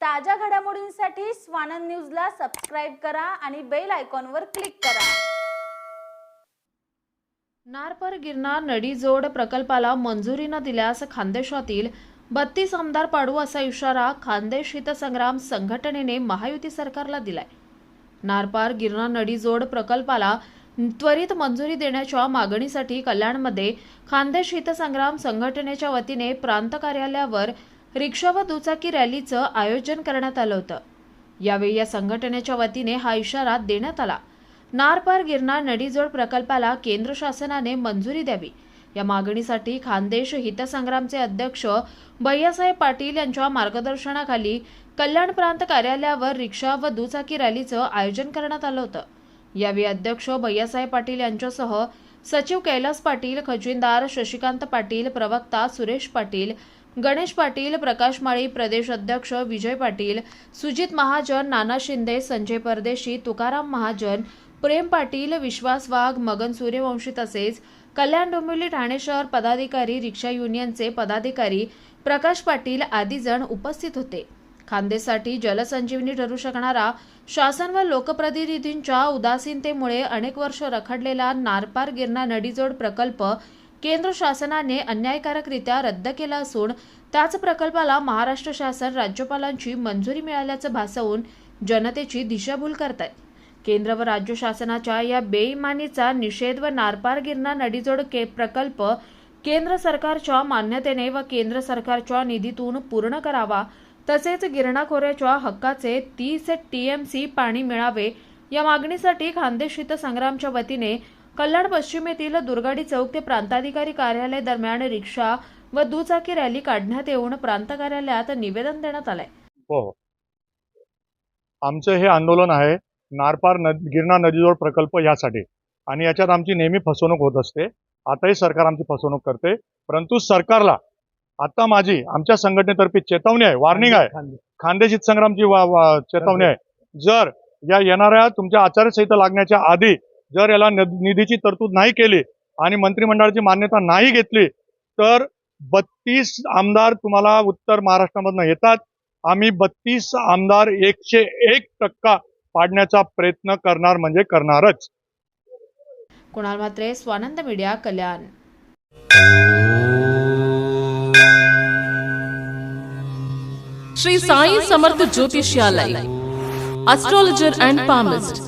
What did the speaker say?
ताज्या घडामोडींसाठी स्वानंद न्यूजला सबस्क्राईब करा आणि बेल आयकॉनवर क्लिक करा. नारपर गिरनार नडीजोड प्रकल्पाला मंजुरी न दिल्यास खानदेशातील बत्तीस आमदार पाडू असा इशारा खानदेश हितसंग्राम संघटनेने महायुती सरकारला दिलाय. नारपार गिरनार नडीजोड प्रकल्पाला त्वरित मंजुरी देण्याच्या मागणीसाठी कल्याणमध्ये खानदेश हितसंग्राम संघटनेच्या वतीने प्रांत कार्यालयावर रिक्षा व दुचाकी रॅलीचं आयोजन करण्यात आलं होतं. यावेळी या संघटनेच्या वतीने हा इशारा देण्यात आला. नारपार गिरनार नदीजोड प्रकल्पाला केंद्र शासनाने मंजुरी द्यावी. या मागणीसाठी खानदेश हितसंग्रामचे अध्यक्ष भैयासाहेब पाटील यांच्या मार्गदर्शनाखाली कल्याण प्रांत कार्यालयावर रिक्षा व दुचाकी रॅलीचं आयोजन करण्यात आलं होतं. यावेळी अध्यक्ष भैयासाहेब पाटील यांच्यासह सचिव कैलास पाटील खजिनदार शशिकांत पाटील प्रवक्ता सुरेश पाटील गणेश पाटील प्रकाश माळी प्रदेश अध्यक्ष विजय पाटील सुजित महाजन नाना शिंदे संजय परदेशी तुकाराम महाजन प्रेम पाटील विश्वास वाघ मगन सूर्यवंशी तसेच कल्याण डोंबिवली ठाणे शहर पदाधिकारी रिक्षा युनियनचे पदाधिकारी प्रकाश पाटील आदी जण उपस्थित होते. खांदेसाठी जलसंजीवनी ठरू शकणारा शासन व लोकप्रतिनिधींच्या उदासीनतेमुळे अनेक वर्ष रखडलेला नारपार गिरणा नडीजोड प्रकल्प केंद्र शासनाने अन्यायकारकरित्या रद्द केला असून त्याच प्रकल्पाला महाराष्ट्र शासन राज्यपालांची मंजुरी मिळाल्याचं भासवून जनतेची दिशाभूल करत आहे केंद्र व राज्य शासनाच्या या बेईमानीचा निषेध व नारपार गिरणा नडीजोड के प्रकल्प केंद्र सरकारच्या मान्यतेने व केंद्र सरकारच्या निधीतून पूर्ण करावा तसेच गिरणा खोऱ्याच्या हक्काचे तीस टीएमसी पाणी मिळावे या मागणीसाठी खानदेश संग्रामच्या वतीने कल्याण पश्चिम येथील दुर्गाडी चौक ते प्रांताधिकारी कार्यालय दरम्यान रिक्षा व दुचाकी रॅली काढण्यात येऊन प्रांत कार्यालयात निवेदन देण्यात आलंय. हो हो. आमचं हे आंदोलन आहे नारपार नद गिरणा नदीजोड प्रकल्प यासाठी. आणि याच्यात आमची नेहमी फसवणूक होत असते. आताही सरकार आमची फसवणूक करते. परंतु सरकारला आता माझी आमच्या संघटनेतर्फे चेतावणी आहे वॉर्निंग आहे. खानदेश संग्रामची चेतावणी आहे. जर या येणाऱ्या तुमच्या आचारसंहिता लागण्याच्या आधी जर याला निधीची तरतूद नाही केली आणि मंत्रिमंडळाची मान्यता नाही घेतली तर बत्तीस आमदार तुम्हाला उत्तर महाराष्ट्रामधनं येतात. आम्ही बत्तीस आमदार एकशे एक टक्का पाडण्याचा प्रयत्न करणार म्हणजे करणारच. Kunal Mhatre Swanand media Kalyan. Shri Sai Samarth Jyotishalay astrologer and palmist